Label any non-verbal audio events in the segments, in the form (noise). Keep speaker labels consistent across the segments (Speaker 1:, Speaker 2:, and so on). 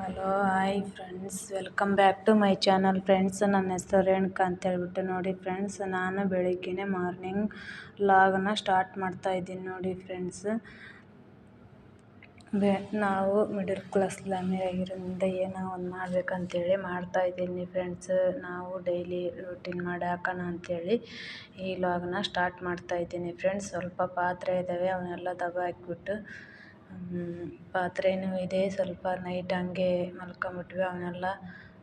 Speaker 1: Hello, hi friends. Welcome back to my channel friends. ನನ್ನ ಹೆಸರು ರೇಣುಕಾ ಅಂತ ಹೇಳ್ಬಿಟ್ಟು ನೋಡಿ ಫ್ರೆಂಡ್ಸ್, ನಾನು ಬೆಳಿಗ್ಗೆ ಮಾರ್ನಿಂಗ್ ಲಾಗನ್ನ ಸ್ಟಾರ್ಟ್ ಮಾಡ್ತಾ ಇದ್ದೀನಿ ನೋಡಿ ಫ್ರೆಂಡ್ಸ್. ಬೆ, ನಾವು ಮಿಡಲ್ ಕ್ಲಾಸ್ ಆಗಿರೋದ್ರಿಂದ ಏನೋ ಒಂದು ಮಾಡ್ಬೇಕಂತೇಳಿ ಮಾಡ್ತಾ ಇದ್ದೀನಿ ಫ್ರೆಂಡ್ಸ್. ನಾವು ಡೈಲಿ ರೂಟೀನ್ ಮಾಡಿ ಹಾಕೋಣ ಅಂಥೇಳಿ ಈ ಲಾಗನ್ನ ಸ್ಟಾರ್ಟ್ ಮಾಡ್ತಾ ಇದ್ದೀನಿ ಫ್ರೆಂಡ್ಸ್. ಸ್ವಲ್ಪ ಪಾತ್ರೆ ಇದ್ದಾವೆ ಅವನ್ನೆಲ್ಲ ದಬ್ಬ ಹಾಕ್ಬಿಟ್ಟು ಪಾತ್ರೆನೂ ಇದೆ, ಸ್ವಲ್ಪ ನೈಟ್ ಹಂಗೆ ಮಲ್ಕೊಂಬಿಟ್ವಿ, ಅವನ್ನೆಲ್ಲ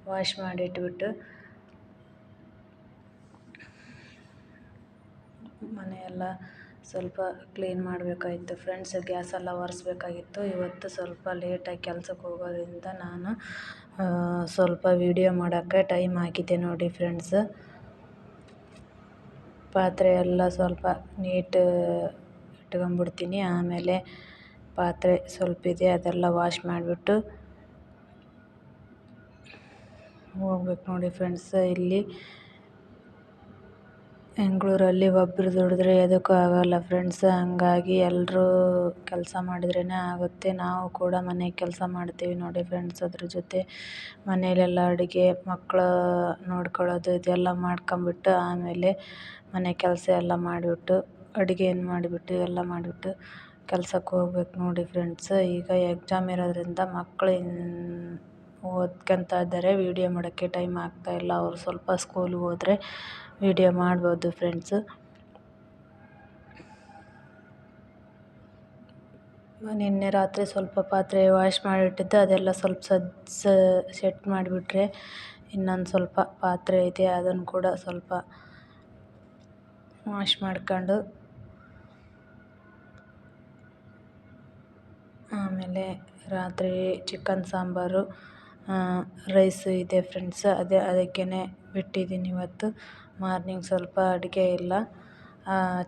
Speaker 1: ವಾಶ್ ಮಾಡಿ ಇಟ್ಬಿಟ್ಟು ಮನೆಯೆಲ್ಲ ಸ್ವಲ್ಪ ಕ್ಲೀನ್ ಮಾಡಬೇಕಾಗಿತ್ತು ಫ್ರೆಂಡ್ಸ್ ಗ್ಯಾಸೆಲ್ಲ ಒರೆಸ್ಬೇಕಾಗಿತ್ತು. ಇವತ್ತು ಸ್ವಲ್ಪ ಲೇಟಾಗಿ ಕೆಲ್ಸಕ್ಕೆ ಹೋಗೋದ್ರಿಂದ ನಾನು ಸ್ವಲ್ಪ ವೀಡಿಯೋ ಮಾಡೋಕ್ಕೆ ಟೈಮ್ ಹಾಕಿದ್ದೆ ನೋಡಿ ಫ್ರೆಂಡ್ಸ್ ಪಾತ್ರೆ ಎಲ್ಲ ಸ್ವಲ್ಪ ನೀಟ್ ಇಟ್ಕೊಂಬಿಡ್ತೀನಿ ಆಮೇಲೆ ಪಾತ್ರೆ ಸ್ವಲ್ಪ ಇದೆ, ಅದೆಲ್ಲ ವಾಶ್ ಮಾಡಿಬಿಟ್ಟು ಹೋಗ್ಬೇಕು ನೋಡಿ ಫ್ರೆಂಡ್ಸ್ ಇಲ್ಲಿ ಬೆಂಗಳೂರಲ್ಲಿ ಒಬ್ಬರು ದುಡಿದ್ರೆ ಎದಕ್ಕೂ ಆಗೋಲ್ಲ ಫ್ರೆಂಡ್ಸ್ ಹಾಗಾಗಿ ಎಲ್ಲರೂ ಕೆಲಸ ಮಾಡಿದ್ರೇ ಆಗುತ್ತೆ. ನಾವು ಕೂಡ ಮನೆ ಕೆಲಸ ಮಾಡ್ತೀವಿ ನೋಡಿ ಫ್ರೆಂಡ್ಸ್ ಅದ್ರ ಜೊತೆ. ಮನೆಯಲ್ಲೆಲ್ಲ ಅಡುಗೆ, ಮಕ್ಕಳು ನೋಡ್ಕೊಳ್ಳೋದು, ಇದೆಲ್ಲ ಮಾಡ್ಕೊಂಬಿಟ್ಟು ಆಮೇಲೆ ಮನೆ ಕೆಲಸ ಎಲ್ಲ ಮಾಡಿಬಿಟ್ಟು ಅಡುಗೆಯನ್ನು ಮಾಡಿಬಿಟ್ಟು ಎಲ್ಲ ಮಾಡಿಬಿಟ್ಟು ಕೆಲ್ಸಕ್ಕೆ ಹೋಗ್ಬೇಕು ನೋಡಿ ಫ್ರೆಂಡ್ಸ್ ಈಗ ಎಕ್ಸಾಮ್ ಇರೋದ್ರಿಂದ ಮಕ್ಕಳು ಓದ್ಕೊತಾ ಇದ್ದಾರೆ. ವೀಡಿಯೋ ಮಾಡೋಕ್ಕೆ ಟೈಮ್ ಆಗ್ತಾ ಇಲ್ಲ. ಅವರು ಸ್ವಲ್ಪ ಸ್ಕೂಲ್ಗೆ ಹೋದರೆ ವೀಡಿಯೋ ಮಾಡ್ಬೋದು ಫ್ರೆಂಡ್ಸ್ ನಿನ್ನೆ ರಾತ್ರಿ ಸ್ವಲ್ಪ ಪಾತ್ರೆ ವಾಶ್ ಮಾಡಿಟ್ಟಿದ್ದೆ. ಅದೆಲ್ಲ ಸ್ವಲ್ಪ ಸಜ್ಜ ಸೆಟ್ ಮಾಡಿಬಿಟ್ರೆ ಇನ್ನೊಂದು ಸ್ವಲ್ಪ ಪಾತ್ರೆ ಇದೆ. ಅದನ್ನು ಕೂಡ ಸ್ವಲ್ಪ ವಾಶ್ ಮಾಡ್ಕೊಂಡು ಆಮೇಲೆ ರಾತ್ರಿ ಚಿಕನ್ ಸಾಂಬಾರು ರೈಸ್ ಇದೆ ಫ್ರೆಂಡ್ಸ್ ಅದೇ ಅದಕ್ಕೇ ಬಿಟ್ಟಿದ್ದೀನಿ ಇವತ್ತು. ಮಾರ್ನಿಂಗ್ ಸ್ವಲ್ಪ ಅಡುಗೆ ಇಲ್ಲ.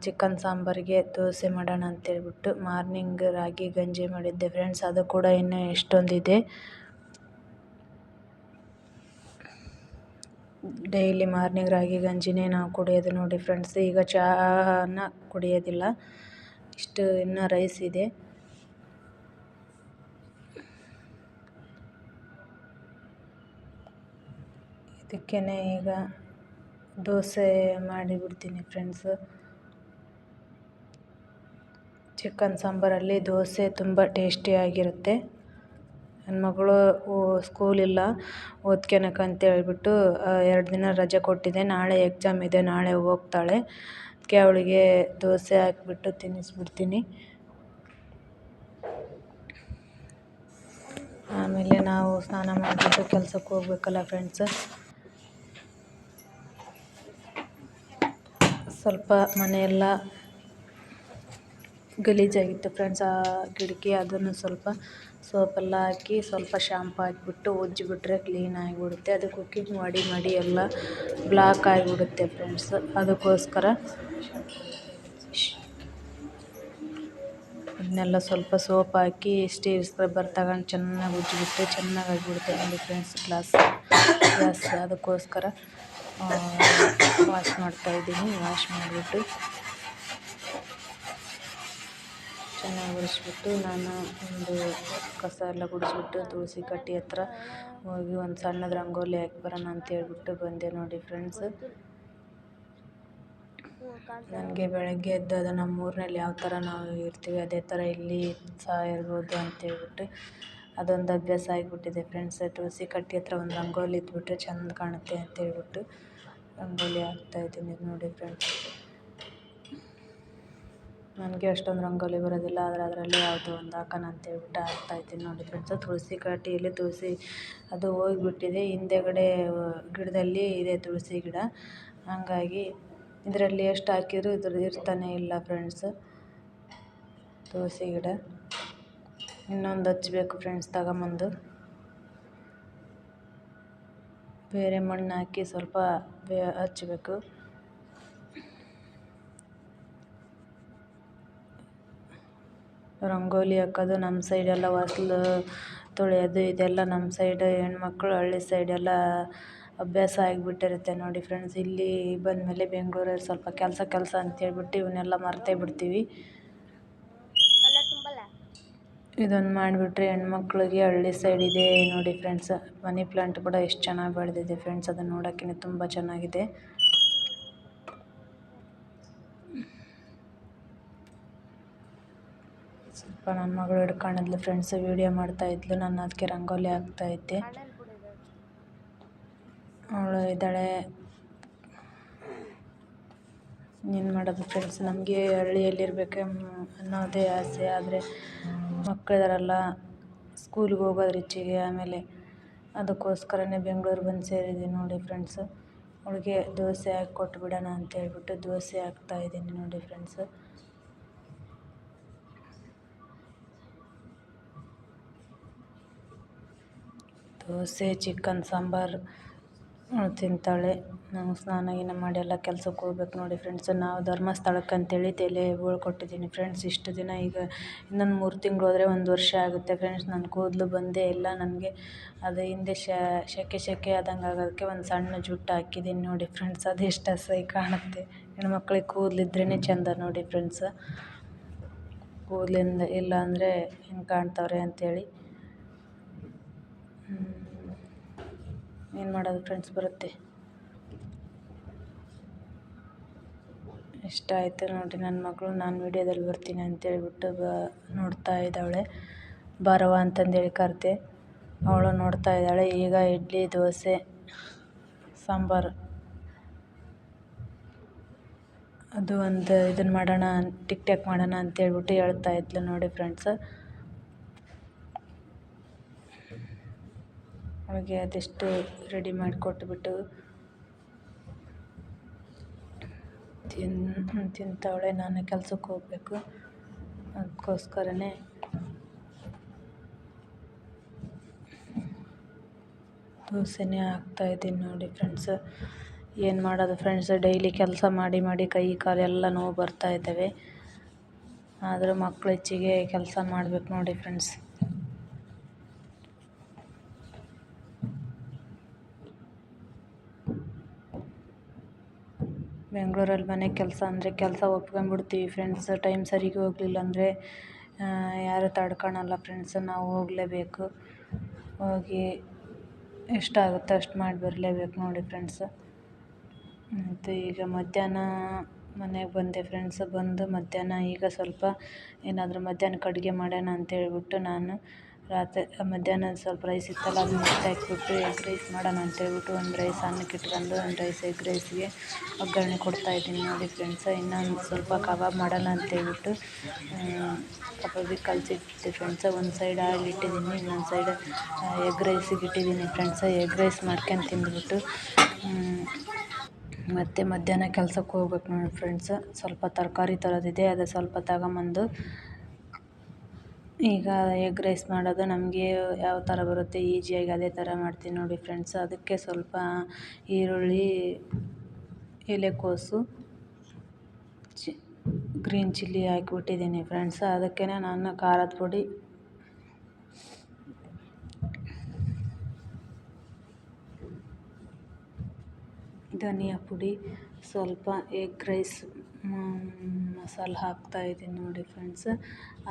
Speaker 1: ಚಿಕನ್ ಸಾಂಬಾರಿಗೆ ದೋಸೆ ಮಾಡೋಣ ಅಂತೇಳ್ಬಿಟ್ಟು ಮಾರ್ನಿಂಗ್ ರಾಗಿ ಗಂಜಿ ಮಾಡಿದ್ದೆ ಫ್ರೆಂಡ್ಸ್ ಅದು ಕೂಡ ಇನ್ನೂ ಎಷ್ಟೊಂದಿದೆ. ಡೈಲಿ ಮಾರ್ನಿಂಗ್ ರಾಗಿ ಗಂಜಿನೇ ನಾವು ಕುಡಿಯೋದು ನೋಡಿ ಫ್ರೆಂಡ್ಸ್ ಈಗ ಚಹಾನ ಕುಡಿಯೋದಿಲ್ಲ. ಇಷ್ಟು ಇನ್ನೂ ರೈಸ್ ಇದೆ. ಇದಕ್ಕೇ ಈಗ ದೋಸೆ ಮಾಡಿಬಿಡ್ತೀನಿ ಫ್ರೆಂಡ್ಸು ಚಿಕನ್ ಸಾಂಬಾರಲ್ಲಿ ದೋಸೆ ತುಂಬ ಟೇಸ್ಟಿಯಾಗಿರುತ್ತೆ ನನ್ನ ಮಗಳು ಸ್ಕೂಲಿಲ್ಲ ಓದ್ಕೊಳಕ್ಕೆ ಅಂತ ಹೇಳ್ಬಿಟ್ಟು ಎರಡು ದಿನ ರಜೆ ಕೊಟ್ಟಿದ್ದೆ ನಾಳೆ ಎಕ್ಸಾಮ್ ಇದೆ, ನಾಳೆ ಹೋಗ್ತಾಳೆ. ಅದಕ್ಕೆ ಅವಳಿಗೆ ದೋಸೆ ಹಾಕಿಬಿಟ್ಟು ತಿನ್ನಿಸ್ಬಿಡ್ತೀನಿ. ಆಮೇಲೆ ನಾವು ಸ್ನಾನ ಮಾಡಿಬಿಟ್ಟು ಕೆಲಸಕ್ಕೆ ಹೋಗ್ಬೇಕಲ್ಲ ಫ್ರೆಂಡ್ಸ್ ಸ್ವಲ್ಪ ಮನೆಯೆಲ್ಲ ಗಲೀಜಾಗಿತ್ತು ಫ್ರೆಂಡ್ಸ್. ಆ ಗಿಡಕ್ಕೆ ಅದನ್ನು ಸ್ವಲ್ಪ ಸೋಪೆಲ್ಲ ಹಾಕಿ ಸ್ವಲ್ಪ ಶಾಂಪು ಹಾಕಿಬಿಟ್ಟು ಉಜ್ಜಿಬಿಟ್ರೆ ಕ್ಲೀನ್ ಆಗಿಬಿಡುತ್ತೆ. ಅದು ಕುಕ್ಕಿಂಗ್ ಮಾಡಿ ಮಾಡಿ ಎಲ್ಲ ಬ್ಲಾಕ್ ಆಗಿಬಿಡುತ್ತೆ ಫ್ರೆಂಡ್ಸ್. ಅದಕ್ಕೋಸ್ಕರ ಅದನ್ನೆಲ್ಲ ಸ್ವಲ್ಪ ಸೋಪ್ ಹಾಕಿ ಸ್ಟೀಲ್ ಸ್ಕ್ರಬ್ಬರ್ ತಗೊಂಡು ಚೆನ್ನಾಗಿ ಉಜ್ಜಿಬಿಟ್ರೆ ಚೆನ್ನಾಗಿ ಆಗಿಬಿಡುತ್ತೆ ನೋಡಿ ಫ್ರೆಂಡ್ಸ್ ಗ್ಲಾಸ್ ಗ್ಲಾಸ್. ಅದಕ್ಕೋಸ್ಕರ (coughs) ವಾಶ್ ಮಾಡ್ತಾ ಇದ್ದೀನಿ, ವಾಶ್ ಮಾಡಿಬಿಟ್ಟು ಚೆನ್ನಾಗಿ ಒರೆಸ್ಬಿಟ್ಟು ನಾನು ಒಂದು ಕಸ ಎಲ್ಲ ಗುಡಿಸ್ಬಿಟ್ಟು ತುಳಸಿ ಕಟ್ಟಿ ಹತ್ರ ಹೋಗಿ ಒಂದು ಸಣ್ಣದು ರಂಗೋಲಿ ಹಾಕಿ ಬರೋಣ ಅಂತ ಹೇಳ್ಬಿಟ್ಟು ಬಂದೆ ನೋಡಿ ಫ್ರೆಂಡ್ಸ್ ನನಗೆ ಬೆಳಗ್ಗೆ ಎದ್ದು ಅದು ನಮ್ಮ ಊರಿನಲ್ಲಿ ಯಾವ ಥರ ನಾವು ಇರ್ತೀವಿ, ಅದೇ ಥರ ಇಲ್ಲಿ ಸಹ ಇರ್ಬೋದು ಅಂತೇಳ್ಬಿಟ್ಟು ಅದೊಂದು ಅಭ್ಯಾಸ ಆಗಿಬಿಟ್ಟಿದೆ ಫ್ರೆಂಡ್ಸ್ ತುಳಸಿ ಕಟ್ಟೆ ಹತ್ರ ಒಂದು ರಂಗೋಲಿ ಇದ್ಬಿಟ್ರೆ ಚೆಂದ ಕಾಣುತ್ತೆ ಅಂತೇಳ್ಬಿಟ್ಟು ರಂಗೋಲಿ ಹಾಕ್ತಾಯಿದ್ದೀನಿ ನೋಡಿ ಫ್ರೆಂಡ್ಸ್ ನನಗೆ ಅಷ್ಟೊಂದು ರಂಗೋಲಿ ಬರೋದಿಲ್ಲ, ಆದರೆ ಅದರಲ್ಲಿ ಯಾವುದೋ ಒಂದು ಹಾಕೋಣ ಅಂತೇಳ್ಬಿಟ್ಟು ಹಾಕ್ತಾಯಿದ್ದೀನಿ ನೋಡಿ ಫ್ರೆಂಡ್ಸ್ ತುಳಸಿ ಕಟ್ಟೆಯಲ್ಲಿ ತುಳಸಿ, ಅದು ಹೋಗಿಬಿಟ್ಟಿದೆ. ಹಿಂದೆಗಡೆ ಗಿಡದಲ್ಲಿ ಇದೆ ತುಳಸಿ ಗಿಡ. ಹಂಗಾಗಿ ಇದರಲ್ಲಿ ಎಷ್ಟು ಹಾಕಿದ್ರು ಇದ್ರದ್ದು ಇರ್ತಾನೆ ಇಲ್ಲ ಫ್ರೆಂಡ್ಸ್ ತುಳಸಿ ಗಿಡ. ಇನ್ನೊಂದು ಹಚ್ಬೇಕು ಫ್ರೆಂಡ್ಸ್ ತಗೊಂಬಂದು. ಬೇರೆ ಮಣ್ಣು ಹಾಕಿ ಸ್ವಲ್ಪ ಹಚ್ಚಬೇಕು ರಂಗೋಲಿ ಹಾಕೋದು ನಮ್ಮ ಸೈಡೆಲ್ಲ ಹೊಸ್ಲು ತೊಳೆಯೋದು, ಇದೆಲ್ಲ ನಮ್ಮ ಸೈಡ್ ಹೆಣ್ಮಕ್ಳು ಹಳ್ಳಿ ಸೈಡೆಲ್ಲ ಅಭ್ಯಾಸ ಆಗಿಬಿಟ್ಟಿರುತ್ತೆ ನೋಡಿ ಫ್ರೆಂಡ್ಸ್ ಇಲ್ಲಿ ಬಂದಮೇಲೆ ಬೆಂಗಳೂರಲ್ಲಿ ಸ್ವಲ್ಪ ಕೆಲಸ ಕೆಲಸ ಅಂತೇಳ್ಬಿಟ್ಟು ಇವನ್ನೆಲ್ಲ ಮರ್ತೇ ಬಿಡ್ತೀವಿ. ಇದೊಂದು ಮಾಡಿಬಿಟ್ರೆ ಹೆಣ್ಮಕ್ಳಿಗೆ ಹಳ್ಳಿ ಸೈಡ್ ಇದೆ. ನೋಡಿ ಫ್ರೆಂಡ್ಸ್ ಮನಿ ಪ್ಲಾಂಟ್ ಕೂಡ ಎಷ್ಟು ಚೆನ್ನಾಗಿ ಬೆಳೆದಿದೆ ಫ್ರೆಂಡ್ಸ್ ಅದನ್ನು ನೋಡೋಕ್ಕೆ ತುಂಬ ಚೆನ್ನಾಗಿದೆ. ಸ್ವಲ್ಪ ನನ್ನ ಮಗಳು ಹಿಡ್ಕೊಂಡಿದ್ಲು ಫ್ರೆಂಡ್ಸ್ ವಿಡಿಯೋ ಮಾಡ್ತಾ ಇದ್ಲು. ನಾನು ಅದಕ್ಕೆ ರಂಗೋಲಿ ಹಾಕ್ತಾ ಇದ್ದೆ. ಅವಳು ಇದ್ದಾಳೆ. ಏನು ಮಾಡೋದು ಫ್ರೆಂಡ್ಸ್ ನಮಗೆ ಹಳ್ಳಿಯಲ್ಲಿರ್ಬೇಕು ಅನ್ನೋದೇ ಆಸೆ. ಆದರೆ ಮಕ್ಕಳಿದಾರಲ್ಲ ಸ್ಕೂಲ್ಗೆ ಹೋಗೋದ್ರ ಇಚ್ಛೆಗೆ ಆಮೇಲೆ ಅದಕ್ಕೋಸ್ಕರನೇ ಬೆಂಗ್ಳೂರು ಬಂದು ಸೇರಿದ್ದೀನಿ ನೋಡಿ ಫ್ರೆಂಡ್ಸ್ ಅವಳಿಗೆ ದೋಸೆ ಹಾಕಿ ಕೊಟ್ಬಿಡೋಣ ಅಂತ ಹೇಳ್ಬಿಟ್ಟು ದೋಸೆ ಹಾಕ್ತಾಯಿದ್ದೀನಿ ನೋಡಿ ಫ್ರೆಂಡ್ಸ್ ದೋಸೆ ಚಿಕನ್ ಸಾಂಬಾರು. ತಿಂತಾಳೆ. ನಾವು ಸ್ನಾನ ಗೀನ ಮಾಡಿ ಎಲ್ಲ ಕೆಲ್ಸಕ್ಕೆ ಹೋಗ್ಬೇಕು ನೋಡಿ ಫ್ರೆಂಡ್ಸ್ ನಾವು ಧರ್ಮಸ್ಥಳಕ್ಕೆ ಅಂತೇಳಿ ತಲೆ ಕೊಟ್ಟಿದ್ದೀನಿ ಫ್ರೆಂಡ್ಸ್ ಇಷ್ಟು ದಿನ ಈಗ ಇನ್ನೊಂದು ಮೂರು ತಿಂಗಳು ಹೋದರೆ ಒಂದು ವರ್ಷ ಆಗುತ್ತೆ ಫ್ರೆಂಡ್ಸ್ ನನ್ನ ಕೂದಲು ಬಂದೇ ಇಲ್ಲ. ನನಗೆ ಅದು ಹಿಂದೆ ಸೆಕೆ ಸೆಕೆ ಆದಂಗೆ ಆಗೋದಕ್ಕೆ ಒಂದು ಸಣ್ಣ ಜುಟ್ಟು ಹಾಕಿದ್ದೀನಿ ನೋಡಿ ಫ್ರೆಂಡ್ಸ್ ಅದು ಎಷ್ಟು ಅಸಹ್ಯ ಕಾಣುತ್ತೆ. ಹೆಣ್ಮಕ್ಳಿಗೆ ಕೂದಲಿದ್ರೇ ಚೆಂದ ನೋಡಿ ಫ್ರೆಂಡ್ಸ್ ಕೂದಲಿಂದ ಇಲ್ಲ ಅಂದರೆ ಹೆಂಗೆ ಕಾಣ್ತವ್ರೆ ಅಂಥೇಳಿ ಏನು ಮಾಡೋದು ಫ್ರೆಂಡ್ಸ್ ಬರುತ್ತೆ. ಇಷ್ಟ ಆಯಿತು ನೋಡಿ ನನ್ನ ಮಗಳು, ನಾನು ವೀಡಿಯೋದಲ್ಲಿ ಬರ್ತೀನಿ ಅಂತೇಳ್ಬಿಟ್ಟು ಬ ನೋಡ್ತಾ ಇದ್ದಾಳೆ. ಬಾರವ ಅಂತಂದೇಳಿ ಕರೆದೆ. ಅವಳು ನೋಡ್ತಾ ಇದ್ದಾಳೆ. ಈಗ ಇಡ್ಲಿ, ದೋಸೆ, ಸಾಂಬಾರು. ಅದು ಒಂದು ಇದನ್ನು ಮಾಡೋಣ, ಟಿಕ್ ಟಾಕ್ ಮಾಡೋಣ ಅಂತೇಳ್ಬಿಟ್ಟು ಹೇಳ್ತಾ ಇದ್ಲು ನೋಡಿ ಫ್ರೆಂಡ್ಸ್ ಅವಳಿಗೆ ಅದೆಷ್ಟು ರೆಡಿ ಮಾಡಿ ಕೊಟ್ಬಿಟ್ಟು ತಿನ್, ತಿಂತಾವಳೆ, ನಾನು ಕೆಲ್ಸಕ್ಕೆ ಹೋಗಬೇಕು. ಅದಕ್ಕೋಸ್ಕರನೇ ದೋಸೆನೇ ಹಾಕ್ತಾಯಿದ್ದೀನಿ ನೋಡಿ ಫ್ರೆಂಡ್ಸ್ ಏನು ಮಾಡೋದು ಫ್ರೆಂಡ್ಸ್ ಡೈಲಿ ಕೆಲಸ ಮಾಡಿ ಮಾಡಿ, ಕೈ ಕಾಲೆಲ್ಲ ನೋವು ಬರ್ತಾ ಇದ್ದಾವೆ. ಆದರೂ ಮಕ್ಳು ಹೆಚ್ಚಿಗೆ ಕೆಲಸ ಮಾಡ್ಬೇಕು ನೋಡಿ ಫ್ರೆಂಡ್ಸ್ ಬೆಂಗಳೂರಲ್ಲಿ ಮನೆ ಕೆಲಸ ಅಂದರೆ ಕೆಲಸ ಒಪ್ಕೊಂಬಿಡ್ತೀವಿ ಫ್ರೆಂಡ್ಸ್, ಟೈಮ್ ಸರಿಗೆ ಹೋಗ್ಲಿಲ್ಲ ಅಂದರೆ ಯಾರೂ ತಡ್ಕೊಳಲ್ಲ ಫ್ರೆಂಡ್ಸ್, ನಾವು ಹೋಗಲೇಬೇಕು. ಹೋಗಿ ಎಷ್ಟಾಗುತ್ತೋ ಅಷ್ಟು ಮಾಡಿ ಬರಲೇಬೇಕು ನೋಡಿ ಫ್ರೆಂಡ್ಸ್. ಮತ್ತು ಈಗ ಮಧ್ಯಾಹ್ನ ಮನೆಗೆ ಬಂದೆ ಫ್ರೆಂಡ್ಸ್, ಬಂದು ಮಧ್ಯಾಹ್ನ ಈಗ ಸ್ವಲ್ಪ ಏನಾದರೂ ಮಧ್ಯಾಹ್ನಕ್ಕೆ ಅಡುಗೆ ಮಾಡೋಣ ಅಂತೇಳ್ಬಿಟ್ಟು ನಾನು ರಾತ್ರಿ ಮಧ್ಯಾಹ್ನ ಸ್ವಲ್ಪ ರೈಸ್ ಇತ್ತಲ್ಲ, ಅದನ್ನ ಎತ್ತಿ ಎಗ್ ರೈಸ್ ಮಾಡೋಣ ಅಂತೇಳ್ಬಿಟ್ಟು ಒಂದು ರೈಸ್ ಅನ್ನಕ್ಕೆ ಇಟ್ಕೊಂಡು, ಒಂದು ರೈಸ್ ಎಗ್ ರೈಸ್ಗೆ ಒಗ್ಗರಣೆ ಕೊಡ್ತಾಯಿದ್ದೀನಿ ನೋಡಿ ಫ್ರೆಂಡ್ಸ್ ಇನ್ನೊಂದು ಸ್ವಲ್ಪ ಕಬಾಬ್ ಮಾಡೋಣ ಅಂತೇಳ್ಬಿಟ್ಟು ಕಬಾಬಿಗೆ ಕಲಸಿಟ್ಟಿದ್ದೆ ಫ್ರೆಂಡ್ಸ್ ಒಂದು ಸೈಡ್ ಆಯಿಲ್ ಇಟ್ಟಿದ್ದೀನಿ, ಇನ್ನೊಂದು ಸೈಡ್ ಎಗ್ ರೈಸಿಗೆ ಇಟ್ಟಿದ್ದೀನಿ ಫ್ರೆಂಡ್ಸ್ ಎಗ್ ರೈಸ್ ಮಾಡ್ಕೊಂಡು ತಿಂದ್ಬಿಟ್ಟು ಮತ್ತು ಮಧ್ಯಾಹ್ನ ಕೆಲ್ಸಕ್ಕೆ ಹೋಗ್ಬೇಕು ನೋಡಿ ಫ್ರೆಂಡ್ಸ್ ಸ್ವಲ್ಪ ತರಕಾರಿ ತರೋದಿದೆ, ಅದು ಸ್ವಲ್ಪ ತಗೊಂಬಂದು ಈಗ ಎಗ್ ರೈಸ್ ಮಾಡೋದು ನಮಗೆ ಯಾವ ಥರ ಬರುತ್ತೆ, ಈಜಿಯಾಗಿ ಅದೇ ಥರ ಮಾಡ್ತೀನಿ ನೋಡಿ ಫ್ರೆಂಡ್ಸ್ ಅದಕ್ಕೆ ಸ್ವಲ್ಪ ಈರುಳ್ಳಿ ಎಲೆಕೋಸು ಚಿ ಗ್ರೀನ್ ಚಿಲ್ಲಿ ಹಾಕಿಬಿಟ್ಟಿದ್ದೀನಿ ಫ್ರೆಂಡ್ಸ್ ಅದಕ್ಕೆ ನಾನು ಖಾರದ ಪುಡಿ. ಧನಿಯಾ ಪುಡಿ. ಸ್ವಲ್ಪ ಎಗ್ ರೈಸ್ ಮಸಾಲೆ ಹಾಕ್ತಾಯಿದ್ದೀನಿ ನೋಡಿ ಫ್ರೆಂಡ್ಸ್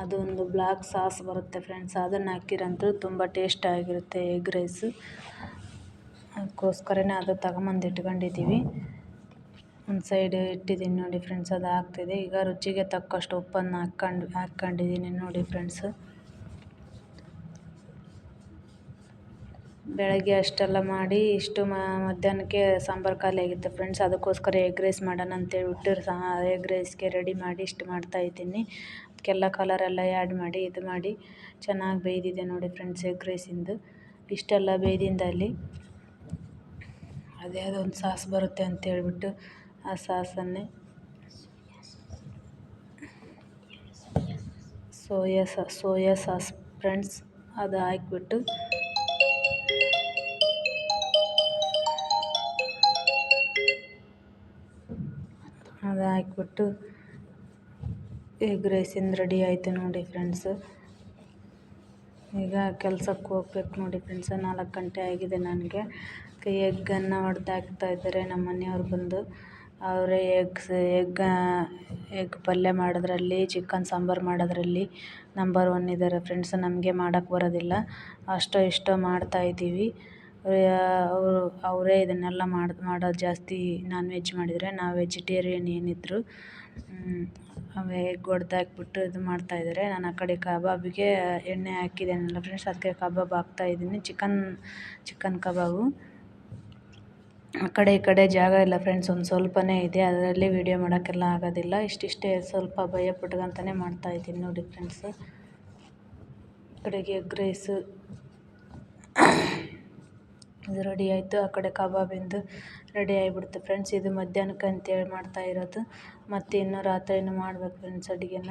Speaker 1: ಅದೊಂದು ಬ್ಲ್ಯಾಕ್ ಸಾಸ್ ಬರುತ್ತೆ ಫ್ರೆಂಡ್ಸ್ ಅದನ್ನು ಹಾಕಿರಂತೂ ತುಂಬ ಟೇಸ್ಟಾಗಿರುತ್ತೆ ಎಗ್ ರೈಸ್ ಅದಕ್ಕೋಸ್ಕರನೇ ಅದು ತಗೊಂಬಂದು ಇಟ್ಕೊಂಡಿದ್ದೀವಿ. ಒಂದು ಸೈಡ್ ಇಟ್ಟಿದ್ದೀನಿ ನೋಡಿ ಫ್ರೆಂಡ್ಸ್ ಅದು ಆಗ್ತಿದೆ. ಈಗ ರುಚಿಗೆ ತಕ್ಕಷ್ಟು ಉಪ್ಪನ್ನು ಹಾಕ್ಕೊಂಡು, ಹಾಕ್ಕೊಂಡಿದ್ದೀನಿ ನೋಡಿ ಫ್ರೆಂಡ್ಸ್ ಬೆಳಗ್ಗೆ ಅಷ್ಟೆಲ್ಲ ಮಾಡಿ ಇಷ್ಟು ಮಧ್ಯಾಹ್ನಕ್ಕೆ ಸಾಂಬಾರು ಖಾಲಿ ಆಗಿತ್ತು ಫ್ರೆಂಡ್ಸ್ ಅದಕ್ಕೋಸ್ಕರ ಎಗ್ ರೈಸ್ ಮಾಡೋಣ ಅಂತೇಳ್ಬಿಟ್ಟು ಸಹ ಎಗ್ ರೈಸ್ಗೆ ರೆಡಿ ಮಾಡಿ ಇಷ್ಟು ಮಾಡ್ತಾಯಿದ್ದೀನಿ ಅದಕ್ಕೆಲ್ಲ ಕಲರೆಲ್ಲ ಆ್ಯಡ್ ಮಾಡಿ, ಇದು ಮಾಡಿ ಚೆನ್ನಾಗಿ ಬೇಯ್ದಿದೆ ನೋಡಿ ಫ್ರೆಂಡ್ಸ್ ಎಗ್ ರೈಸಿಂದು ಇಷ್ಟೆಲ್ಲ ಬೇಯ್ದಿಂದಲ್ಲಿ ಅದೇ ಅದೊಂದು ಸಾಸ್ ಬರುತ್ತೆ ಅಂತೇಳ್ಬಿಟ್ಟು ಆ ಸಾಸನ್ನೇ soya sauce soya sauce friends ಅದು ಹಾಕ್ಬಿಟ್ಟು ಹಾಕ್ಬಿಟ್ಟು ಎಗ್ ರೈಸಿಂದು ರೆಡಿ ಆಯಿತು ನೋಡಿ ಫ್ರೆಂಡ್ಸ್ ಈಗ ಕೆಲ್ಸಕ್ಕೆ ಹೋಗ್ಬೇಕು ನೋಡಿ ಫ್ರೆಂಡ್ಸ್ ನಾಲ್ಕು ಗಂಟೆ ಆಗಿದೆ ನನಗೆ. ಎಗ್ಗನ್ನು ಹೊಡ್ದು ಹಾಕ್ತಾ ಇದ್ದಾರೆ ನಮ್ಮ ಮನೆಯವ್ರು ಬಂದು. ಅವರೇ ಎಗ್ಸ್ ಎಗ್ ಎಗ್ ಪಲ್ಯ ಮಾಡೋದ್ರಲ್ಲಿ ಚಿಕನ್ ಸಾಂಬಾರು ಮಾಡೋದ್ರಲ್ಲಿ ನಂಬರ್ ಒನ್ ಇದ್ದಾರೆ ಫ್ರೆಂಡ್ಸ್ ನಮಗೆ ಮಾಡೋಕ್ಕೆ ಬರೋದಿಲ್ಲ. ಅಷ್ಟೋ ಇಷ್ಟೋ ಮಾಡ್ತಾಯಿದ್ದೀವಿ ಅವರು, ಅವರೇ ಇದನ್ನೆಲ್ಲ ಮಾಡಿ ಮಾಡೋದು ಜಾಸ್ತಿ ನಾನ್ ವೆಜ್ ಮಾಡಿದರೆ ನಾವು ವೆಜಿಟೇರಿಯನ್ ಏನಿದ್ರು ಅವೇ ಎಗ್ ಹೊಡ್ದಾಕ್ಬಿಟ್ಟು ಇದು ಮಾಡ್ತಾಯಿದ್ದಾರೆ ನಾನು ಆ ಕಡೆ ಕಬಾಬಿಗೆ ಎಣ್ಣೆ ಹಾಕಿದ್ದೇನಲ್ಲ ಫ್ರೆಂಡ್ಸ್ ಅದಕ್ಕೆ ಕಬಾಬ್ ಹಾಕ್ತಾಯಿದ್ದೀನಿ ಚಿಕನ್ ಚಿಕನ್ ಕಬಾಬು. ಆ ಕಡೆ ಈ ಕಡೆ ಜಾಗ ಇಲ್ಲ ಫ್ರೆಂಡ್ಸ್ ಒಂದು ಸ್ವಲ್ಪನೇ ಇದೆ. ಅದರಲ್ಲಿ ವೀಡಿಯೋ ಮಾಡೋಕ್ಕೆಲ್ಲ ಆಗೋದಿಲ್ಲ. ಇಷ್ಟಿಷ್ಟೇ ಸ್ವಲ್ಪ ಭಯ ಪಟ್ಕೊಂತಲೇ ಮಾಡ್ತಾಯಿದ್ದೀನಿ ನೋಡಿ ಫ್ರೆಂಡ್ಸ್ ಕಡೆಗೆ ಎಗ್ ರೈಸು ಇದು ರೆಡಿ ಆಯಿತು. ಆ ಕಡೆ ಕಬಾಬಿಂದು ರೆಡಿ ಆಗಿಬಿಡ್ತು ಫ್ರೆಂಡ್ಸ್. ಇದು ಮಧ್ಯಾಹ್ನಕ್ಕೆ ಅಂತೇಳಿ ಮಾಡ್ತಾ ಇರೋದು. ಮತ್ತು ಇನ್ನೂ ರಾತ್ರಿನೂ ಮಾಡ್ಬೇಕು ಫ್ರೆಂಡ್ಸ್ ಅಡುಗೆನ.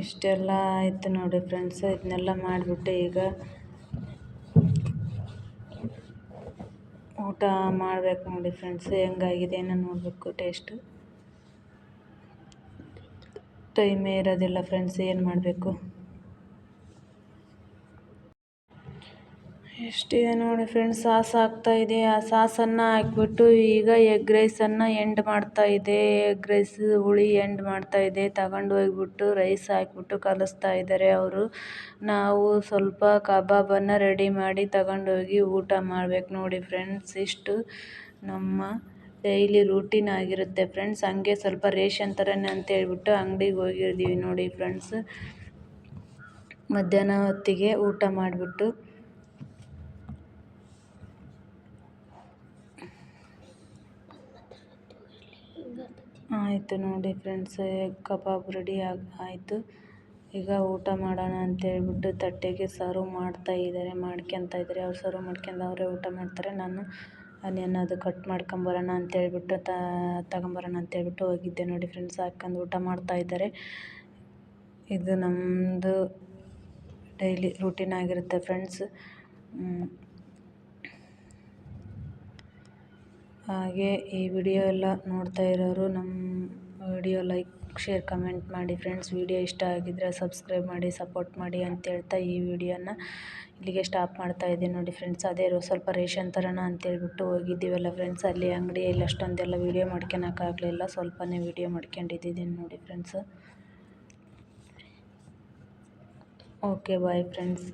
Speaker 1: ಇಷ್ಟೆಲ್ಲ ಆಯಿತು ನೋಡಿ ಫ್ರೆಂಡ್ಸ್. ಇದನ್ನೆಲ್ಲ ಮಾಡಿಬಿಟ್ಟು ಈಗ ಊಟ ಮಾಡ್ಬೇಕು ನೋಡಿ ಫ್ರೆಂಡ್ಸ್. ಹೆಂಗಾಗಿದೆ ಏನೋ ನೋಡಬೇಕು ಟೇಸ್ಟು. ಟೈಮೇ ಇರೋದಿಲ್ಲ ಫ್ರೆಂಡ್ಸ್. ಏನು ಮಾಡಬೇಕು? ಎಷ್ಟಿದೆ ನೋಡಿ ಫ್ರೆಂಡ್ಸ್ ಸಾಸ್ ಇದೆ. ಆ ಸಾಸನ್ನು ಹಾಕ್ಬಿಟ್ಟು ಈಗ ಎಗ್ ರೈಸನ್ನು ಎಂಡ್ ಮಾಡ್ತಾ ಇದೆ. ಎಗ್ ರೈಸ್ ಹುಳಿ ಎಂಡ್ ಮಾಡ್ತಾ ಇದೆ. ತಗೊಂಡು ಹೋಗ್ಬಿಟ್ಟು ರೈಸ್ ಹಾಕ್ಬಿಟ್ಟು ಕಲಿಸ್ತಾ ಇದ್ದಾರೆ ಅವರು. ನಾವು ಸ್ವಲ್ಪ ಕಬಾಬನ್ನು ರೆಡಿ ಮಾಡಿ ತಗೊಂಡೋಗಿ ಊಟ ಮಾಡ್ಬೇಕು ನೋಡಿ ಫ್ರೆಂಡ್ಸ್ ಇಷ್ಟು ನಮ್ಮ ಡೈಲಿ ರೂಟೀನ್ ಆಗಿರುತ್ತೆ ಫ್ರೆಂಡ್ಸ್ ಹಂಗೆ ಸ್ವಲ್ಪ ರೇಷನ್ ಥರನೇ ಅಂತ ಹೇಳ್ಬಿಟ್ಟು ಅಂಗಡಿಗೆ ಹೋಗಿದ್ದೀವಿ ನೋಡಿ ಫ್ರೆಂಡ್ಸ್ ಮಧ್ಯಾಹ್ನ ಹೊತ್ತಿಗೆ ಊಟ ಮಾಡಿಬಿಟ್ಟು ಆಯಿತು ನೋಡಿ ಫ್ರೆಂಡ್ಸ್ ಎಗ್ ಕಬಾಬ್ ರೆಡಿ ಆಗಿ, ಆಯಿತು. ಈಗ ಊಟ ಮಾಡೋಣ ಅಂತೇಳ್ಬಿಟ್ಟು ತಟ್ಟೆಗೆ ಸರ್ವ್ ಮಾಡ್ತಾ ಇದ್ದಾರೆ ಮಾಡ್ಕೊತ ಇದ್ದಾರೆ. ಅವ್ರು ಸರ್ವ್ ಮಾಡ್ಕೊಂಡು ಅವರೇ ಊಟ ಮಾಡ್ತಾರೆ. ನಾನು ಆನಿಯನ್ ಅದು ಕಟ್ ಮಾಡ್ಕೊಂಬರೋಣ ಅಂತೇಳ್ಬಿಟ್ಟು ತಗೊಂಬರೋಣ ಅಂತೇಳ್ಬಿಟ್ಟು ಹೋಗಿದ್ದೆ ನೋಡಿ ಫ್ರೆಂಡ್ಸ್ ಹಾಕ್ಕೊಂಡು ಊಟ ಮಾಡ್ತಾ ಇದ್ದಾರೆ. ಇದು ನಮ್ಮದು ಡೈಲಿ ರೂಟೀನ್ ಆಗಿರುತ್ತೆ ಫ್ರೆಂಡ್ಸ್. ಹಾಗೆ ಈ ವಿಡಿಯೋ ಎಲ್ಲ ನೋಡ್ತಾ ಇರೋರು ನಮ್ಮ ವಿಡಿಯೋ ಲೈಕ್, ಶೇರ್, ಕಮೆಂಟ್ ಮಾಡಿ ಫ್ರೆಂಡ್ಸ್. ವಿಡಿಯೋ ಇಷ್ಟ ಆಗಿದ್ದರೆ ಸಬ್ಸ್ಕ್ರೈಬ್ ಮಾಡಿ, ಸಪೋರ್ಟ್ ಮಾಡಿ ಅಂತ ಹೇಳ್ತಾ ಈ ವಿಡಿಯೋನ ಇಲ್ಲಿಗೆ ಸ್ಟಾಪ್ ಮಾಡ್ತಾ ಇದ್ದೀನಿ ನೋಡಿ ಫ್ರೆಂಡ್ಸ್. ಅದೇ ಸ್ವಲ್ಪ ರೇಷನ್ ಥರನ ಅಂತೇಳ್ಬಿಟ್ಟು ಹೋಗಿದ್ದೀವಲ್ಲ ಫ್ರೆಂಡ್ಸ್. ಅಲ್ಲಿ ಅಂಗಡಿಯಲ್ಲಿ ಅಷ್ಟೊಂದೆಲ್ಲ ವೀಡಿಯೋ ಮಾಡ್ಕೊಳಕ್ಕಾಗಲಿಲ್ಲ. ಸ್ವಲ್ಪನೇ ವೀಡಿಯೋ ಮಾಡ್ಕೊಂಡಿದ್ದೀನಿ ನೋಡಿ ಫ್ರೆಂಡ್ಸ್. Okay bye friends.